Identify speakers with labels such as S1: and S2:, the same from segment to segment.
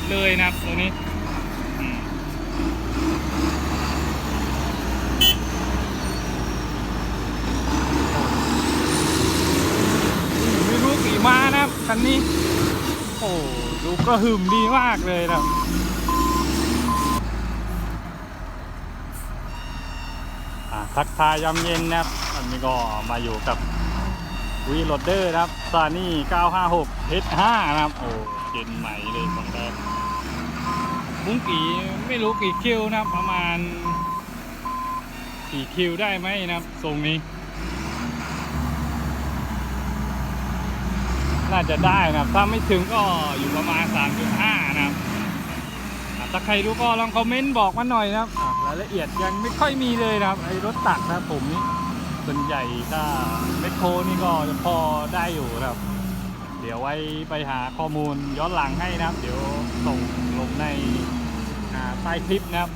S1: ดเลยนะครับตัวนี้ไม่รู้กี่ม้านะครับคันนี้โอ้ดูกระหึ่มดีมากเลยนะทักทายยามเย็นนะครับอันนี้ก็มาอยู่กับวีโรดเดอร์นะครับซานี่ 956 H5 นะครับ โอ้ นใหม่เลยของแท้มุ้งกี่ไม่รู้กี่คิวนะประมาณกี่คิวได้ไหมนะทรงนี้ น่าจะได้นะถ้าไม่ถึงก็อยู่ประมาณ 3.5 นะครับถ้าใครรู้ก็ลองคอมเมนต์บอกมาหน่อยนะครับรายละเอียดยังไม่ค่อยมีเลยนะครับไอ้รถตักนะผมนี่ส่วนใหญ่ถ้าเมคโครนี่ก็พอได้อยู่นะครับ ดี๋ยวไว้ไปหาข้อมูลย้อนหลังให้นะครับ เดี๋ยวส่งลงในใต้คลิปนะครับ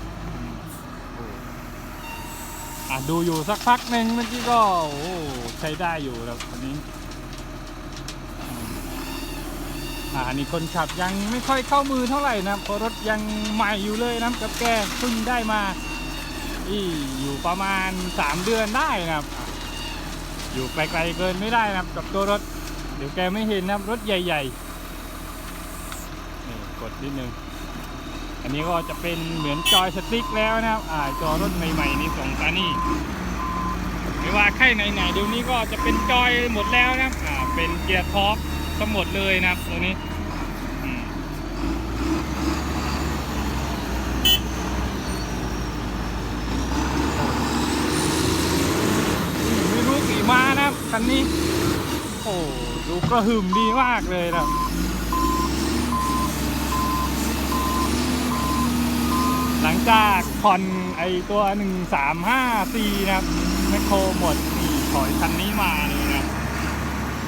S1: อะดูอยู่สักพักหนึ่งเมื่อกี้ก็โอ้ใช้ได้อยู่ครับอันนี้อ่าอันนี้คนขับยังไม่ค่อยเข้ามือเท่าไหร่นะครับเพราะรถยังใหม่อยู่เลยนะกับแกเพิ่งได้มาอีอยู่ประมาณ 3 เดือนได้นะครับอะอยู่ไกลๆเกินไม่ได้นะครับกับตัวรถ เดี๋ยวแกไม่เห็นนะครับรถใหญ่ๆนี่กดนิดนึง อันนี้ก็จะเป็นเหมือนจอยสติ๊กแล้วนะครับ อ่าจอรถใหม่ๆนี่สองตานี่ไม่ว่าใครไหนๆเดี๋ยวนี้ก็จะเป็นจอยหมดแล้วนะครับอ่าเป็นเกียร์ท็อปทั้งหมดเลยนะครับตัวนี้อืมไม่รู้กี่ม้านะครับคันนี้ โอ้ดู กระหึ่มดีมากเลยนะหลังจากผ่อนไอตัว 135C นะครับแมคโครหมดนี่ถอยคันนี้มาเลยนะครับ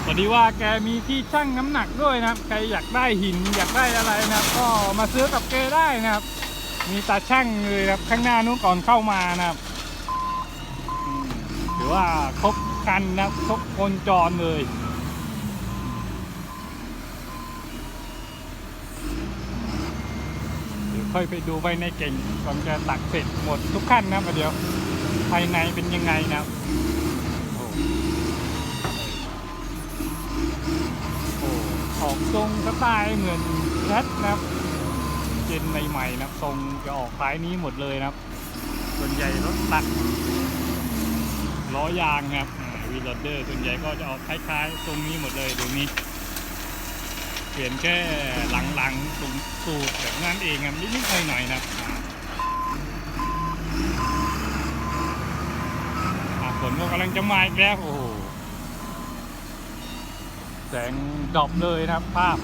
S1: พอดีว่าแกมีที่ชั่งน้ำหนักด้วยนะครับ ใครอยากได้หินอยากได้อะไรนะครับ ก็มาซื้อกับแกได้นะครับ มีตาช่างเลยครับข้างหน้านู้นก่อนเข้ามานะครับอืมถือว่าครบคันนะครับครบคนจรเลย เดี๋ยว ค่อยไปดูไปในเก่งก่อนจะตักเสร็จหมดทุกขั้นนะครับเดี๋ยวภายในเป็นยังไงนะโอ้โอ้ออกทรงสไตล์เหมือนแคทนะครับเจนใหม่ๆนะครับทรงจะออกคล้ายนี้หมดเลยนะครับ ส่วนใหญ่รถตักล้อยางครับวีลเดอร์ส่วนใหญ่ก็จะออกคล้ายๆ ทรงนี้หมดเลยดูนี้ เปลี่ยนแค่หลังๆสูงสูตรแบบนั้นเองครับนิดๆหน่อยๆนะครับฝนก็กำลังจะมาอีกแล้วโอ้โหแสงดอปเลยนะครับภาพ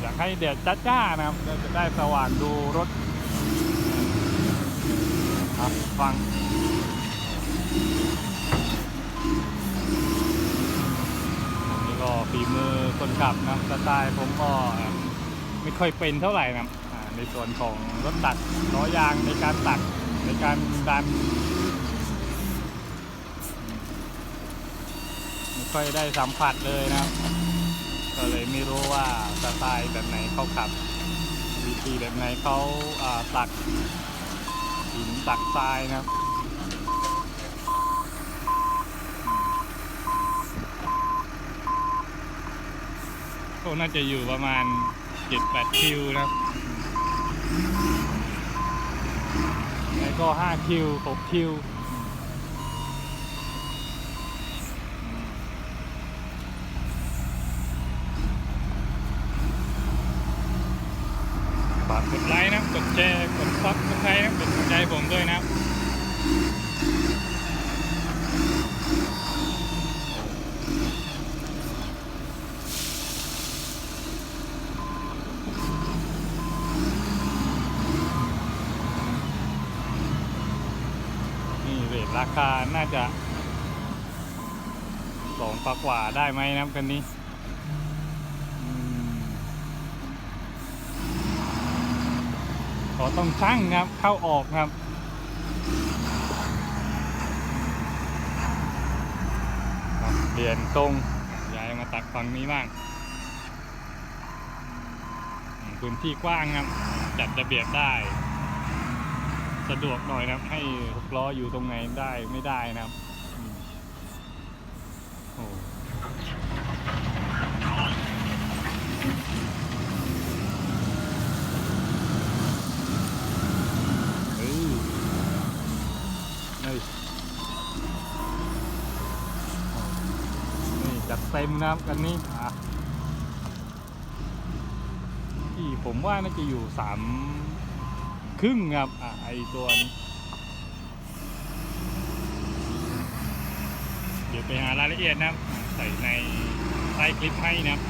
S1: อยากให้แดดจ้าๆนะครับเราจะได้สว่างดูรถครับฟัง ก็ฝีมือคนขับนะสไตล์ผมก็ไม่ค่อยเป็นเท่าไหร่นะในส่วนของรถตักล้อยางในการตักในการดันไม่ค่อยได้สัมผัสเลยนะก็เลยไม่รู้ว่าสไตล์แบบไหนเขาขับ วิธีแบบไหนเขาอ่าตักหินตักทรายนะครับ ก็น่าจะอยู่ประมาณ7-8คิวนะครับแล้วก็5คิว6คิวฝากกดไลค์นะ กดแชร์ กดซับสไครต์นะ กดหัวใจผมด้วยนะครับ นี่เรทรา คาน่าจะสองกว่ากว่าได้ไหมนะครับคันนี้ขอต้องช่างครับเข้าออกครับครับเปลี่ยนทรงย้ายมาตักฝั่งนี้บ้างพื้นที่กว้างครับ จัดระเบียบได้ สะดวกหน่อยนะครับ ให้หกล้ออยู่ตรงไหนได้ไม่ได้นะครับโอ้เออเฮ้ยโอ้นี่จัดเต็มนะครับกันนี้อะที่ผมว่าน่าจะอยู่สาม ครึ่งครับอะไอตัวนี้เดี๋ยวไปหารายละเอียดนะครับใส่ในใต้คลิปให้นะครับ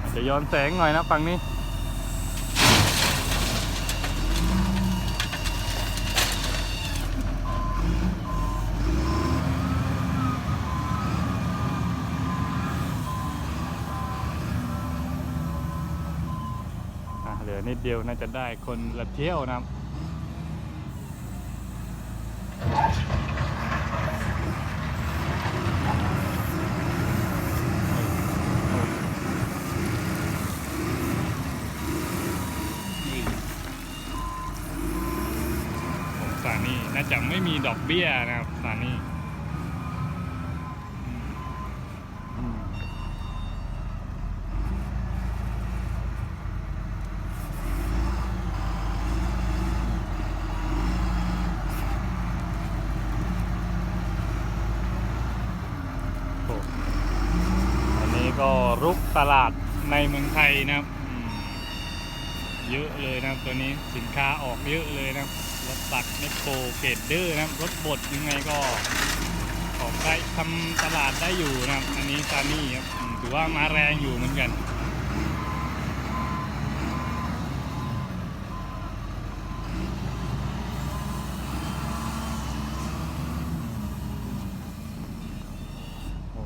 S1: อาจจะย้อนแสงหน่อยนะฝั่งนี้ เหลือนิดเดียวน่าจะได้คนละเที่ยวนะครับนี่สถานีน่าจะไม่มีดอกเบี้ยนะครับสถานีอืมอืมโอ้อันนี้ก็ รุกตลาดในเมืองไทยนะครับเยอะเลยนะตัวนี้สินค้าออกเยอะเลยนะรถตักเมคโครเกตเดอร์นะรถบดยังไงก็ออกได้ทำตลาดได้อยู่นะอันนี้ซานี่ครับถือว่ามาแรงอยู่เหมือนกัน โอ้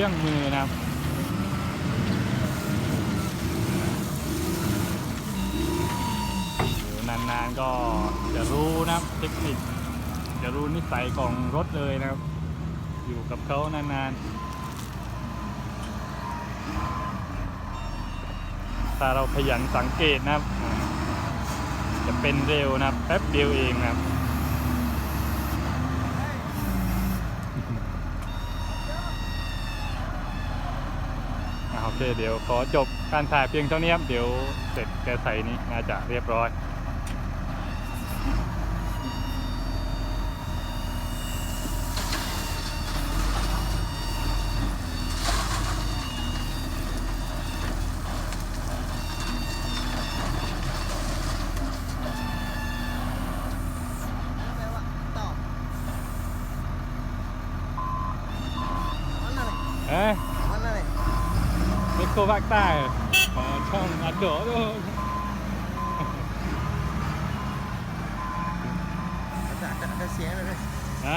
S1: ยังไม่เชื่องมือนะครับนานๆก็จะรู้นะครับเทคนิคจะรู้นิสัยของรถเลยนะครับ อยู่กับเขานานๆ ถ้าเราขยันสังเกตนะครับ จะเป็นเร็วนะแป๊บเดียวเองนะครับ อ่า โอเค เดี๋ยวขอจบการถ่ายเพียงเท่านี้ครับ เดี๋ยวเสร็จแกใส่นี้น่าจะเรียบร้อย เอ้ย
S2: Mana ni?
S1: นิโคภาคใต้เหรออ๋